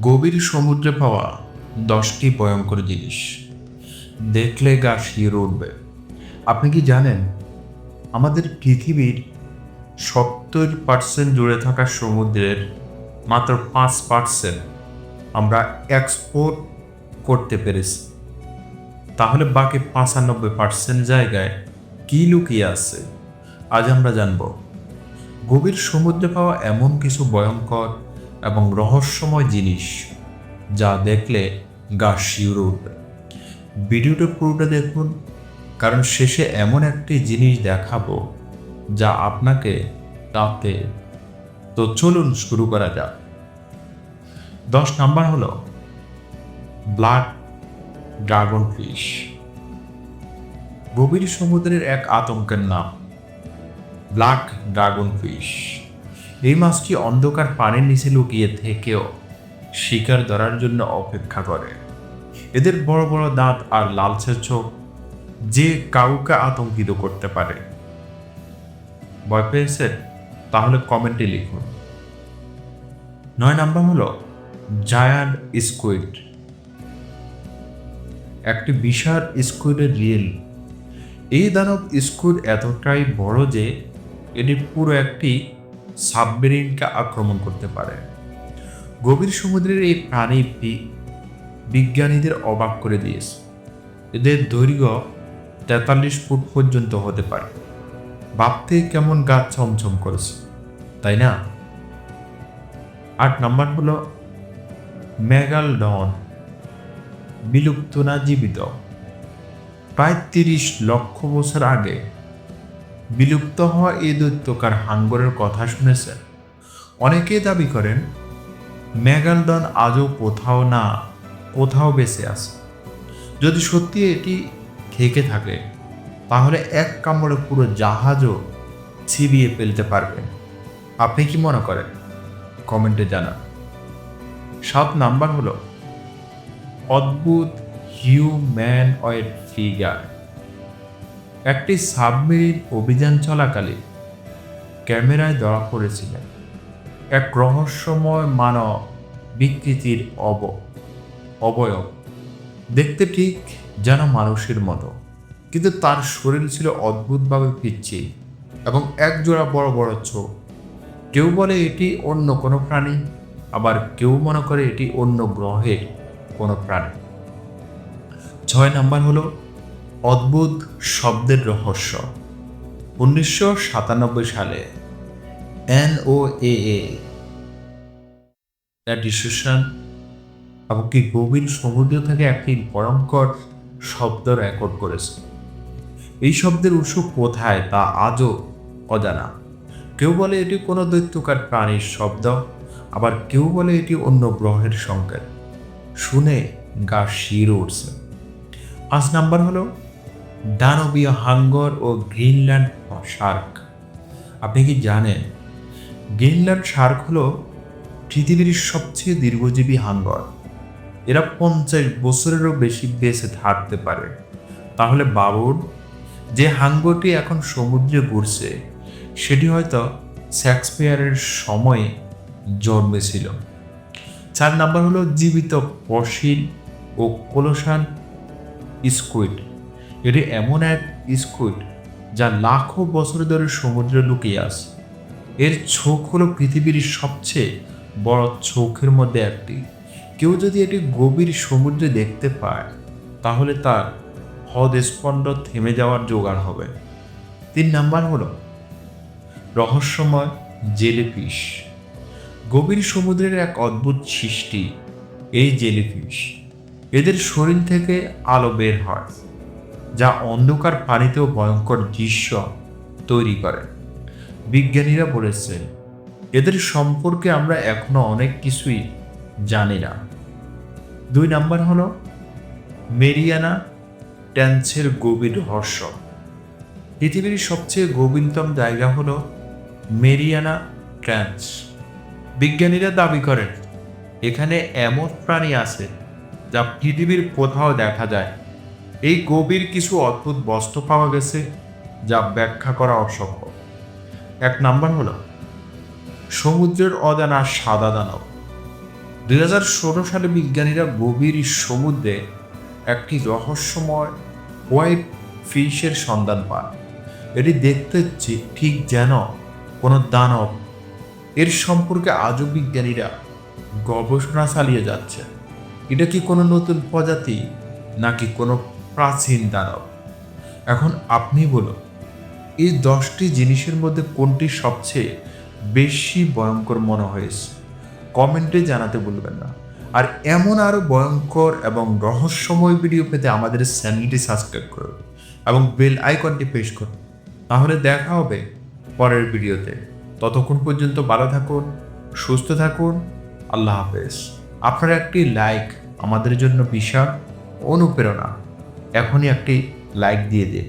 গভীর সমুদ্রে পাওয়া দশটি ভয়ঙ্কর জিনিস। দেখলে গা শির উঠবে। আপনি কি জানেন, আমাদের পৃথিবীর সত্তর পার্সেন্ট জুড়ে থাকা সমুদ্রের মাত্র পাঁচ পার্সেন্ট আমরা এক্সপোর্ট করতে পেরেছি। তাহলে বাকি পঁচানব্বই পার্সেন্ট জায়গায় কী লুকিয়ে আছে? আজ আমরা জানব, গভীর সমুদ্রে পাওয়া এমন কিছু ভয়ঙ্কর এবং রহস্যময় জিনিস যা দেখলে গা শিউরে উঠবে। ভিডিওটা পুরোটা দেখুন, কারণ শেষে এমন একটি জিনিস দেখাবো যা আপনাকে তাতে, তো চলুন শুরু করা যাক। দশ নাম্বার হলো, ব্লাড ড্রাগন ফিশ। গভীর সমুদ্রের এক আতঙ্কের নাম ব্ল্যাক ড্রাগন ফিশ। এই মাছটি অন্ধকার পানির নিচে লুকিয়ে থেকেও শিকার ধরার জন্য অপেক্ষা করে। এদের বড় বড় দাঁত আর লালচে চোখ যে কাউকে আতঙ্কিত করতে পারে। ভয় পেয়েছেন তাহলে কমেন্টে লিখুন। নয় নাম্বার হলো জায়ান্ট স্কুইড। একটি বিশাল স্কুইডের রিয়েল। এই দানব স্কুইড এতটাই বড় যে এটি পুরো একটি সাবমেরিনকে আক্রমণ করতে পারে। গভীর সমুদ্রের এই প্রাণী বিজ্ঞানীদের অবাক করে দিয়েছে। এদের দৈর্ঘ্য তেতাল্লিশ ফুট পর্যন্ত হতে পারে। ভাবতে কেমন গা ছমছম করেছে, তাই না? আট নাম্বার হলো মেগালডন বিলুপ্ত না জীবিত? প্রায় তিরিশ লক্ষ বছর আগে বিলুপ্ত হওয়া এই দৈত্যকার হাঙ্গরের কথা শুনেছেন। অনেকেই দাবি করেন মেগালডন আজও কোথাও না, কোথাও বেঁচে আছে। যদি সত্যি এটি থেকে থাকে, তাহলে এক কামড়ে পুরো জাহাজও ছিবিয়ে ফেলতে পারবে। আপনি কি মনে করেন? কমেন্টে জানান। সাত নাম্বার হলো, অদ্ভুত হিউম্যান ওয়েড ফিগার। একটি সাবমেরিন অভিযান চলাকালে ক্যামেরায় ধরা পড়েছিলেন। এক রহস্যময় মানব বিকৃতির অব, অবয়ব। দেখতে ঠিক যেন মানুষের মতো। কিন্তু তার শরীর ছিল অদ্ভুতভাবে পিচ্ছি এবং এক জোড়া বড় বড় চোখ। কেউ বলে এটি অন্য কোনো প্রাণী, আবার কেউ মনে করে এটি অন্য গ্রহের কোনো প্রাণী। ছয় নাম্বার হলো অদ্ভুত শব্দের রহস্য। উনিশশো সাতানব্বই সালে এন ও এ ডিসিশন এমনকি গভীর সমুদ্র থেকে একটি ভয়ঙ্কর শব্দ রেকর্ড করেছে। এই শব্দের উৎস কোথায় তা আজও অজানা। কেউ বলে এটি কোনো দৈত্যকার প্রাণীর শব্দ, আবার কেউ বলে এটি অন্য গ্রহের সংকেত। শুনে গা শির উঠছে। পাঁচ নাম্বার হলো দানবীয় হাঙ্গর ও গ্রিনল্যান্ড শার্ক। আপনি কি জানেন, গ্রিনল্যান্ড শার্ক হলো পৃথিবীর সবচেয়ে দীর্ঘজীবী হাঙ্গর। এরা পঞ্চাশ বছরেরও বেশি বেঁচে থাকতে পারে। তাহলে বাবুর যে হাঙ্গরটি এখন সমুদ্রে ঘুরছে, সেটি হয়তো শেক্সপিয়ারের সময়ে জন্মেছিল। চার নাম্বার হলো জীবিত ফসিল ও কলসান স্কুইড। এটি এমন এক স্কুইড যা লাখো বছর ধরে সমুদ্রে লুকিয়ে আছে। এর চোখ হলো পৃথিবীর সবচেয়ে বড় চোখের মধ্যে একটি। কেউ যদি এটি গভীর সমুদ্রে দেখতে পায়, তাহলে তার হৃদস্পন্দ থেমে যাওয়ার জোগাড় হবে। তিন নাম্বার হলো রহস্যময় জেলিফিশ। গভীর সমুদ্রের এক অদ্ভুত সৃষ্টি, এই জেলিফিশ। এদের শরীর থেকে আলো বের হয়। যা অন্ধকার পানিতেও ভয়ঙ্কর দৃশ্য তৈরি করে। বিজ্ঞানীরা বলেছেন, এদের সম্পর্কে আমরা এখনও অনেক কিছুই জানি না। দুই নাম্বার হলো, মেরিয়ানা ট্যান্সের গভীর রহস্য। পৃথিবীর সবচেয়ে গভীরতম জায়গা হলো মেরিয়ানা ট্রান্স বিজ্ঞানীরা দাবি করেন, এখানে এমন প্রাণী আছে যা পৃথিবীর কোথাও দেখা যায় এই গভীর কিছু অদ্ভুত বস্তু পাওয়া গেছে যা ব্যাখ্যা করা অসম্ভব। এক নাম্বার হলো, সমুদ্রের অজানা সাদা দানব। দুই হাজার ষোলো সালে বিজ্ঞানীরা গভীর সমুদ্রে একটি রহস্যময় হোয়াইট ফিশের সন্ধান পান। এটি দেখতে যে- ঠিক যেন কোনো দানব। এর সম্পর্কে আজও বিজ্ঞানীরা গবেষণা চালিয়ে যাচ্ছে এটা কি কোনো নতুন প্রজাতি নাকি কোনো প্রাচীন দানব। এখন আপনি বলুন, এই দশটি জিনিসের মধ্যে কোনটি সবচেয়ে বেশি ভয়ঙ্কর মনে হয়েছে? কমেন্টে জানাতে ভুলবেন না। আর এমন আরও ভয়ঙ্কর এবং রহস্যময় ভিডিও পেতে আমাদের চ্যানেলটি সাবস্ক্রাইব করুন এবং বেল আইকনটি প্রেস করুন। তাহলে দেখা হবে পরের ভিডিওতে। ততক্ষণ পর্যন্ত ভালো থাকুন, সুস্থ থাকুন, আল্লাহ হাফেজ। আপনার একটি লাইক আমাদের জন্য বিশাল অনুপ্রেরণা। এখনই একটি লাইক দিয়ে দিন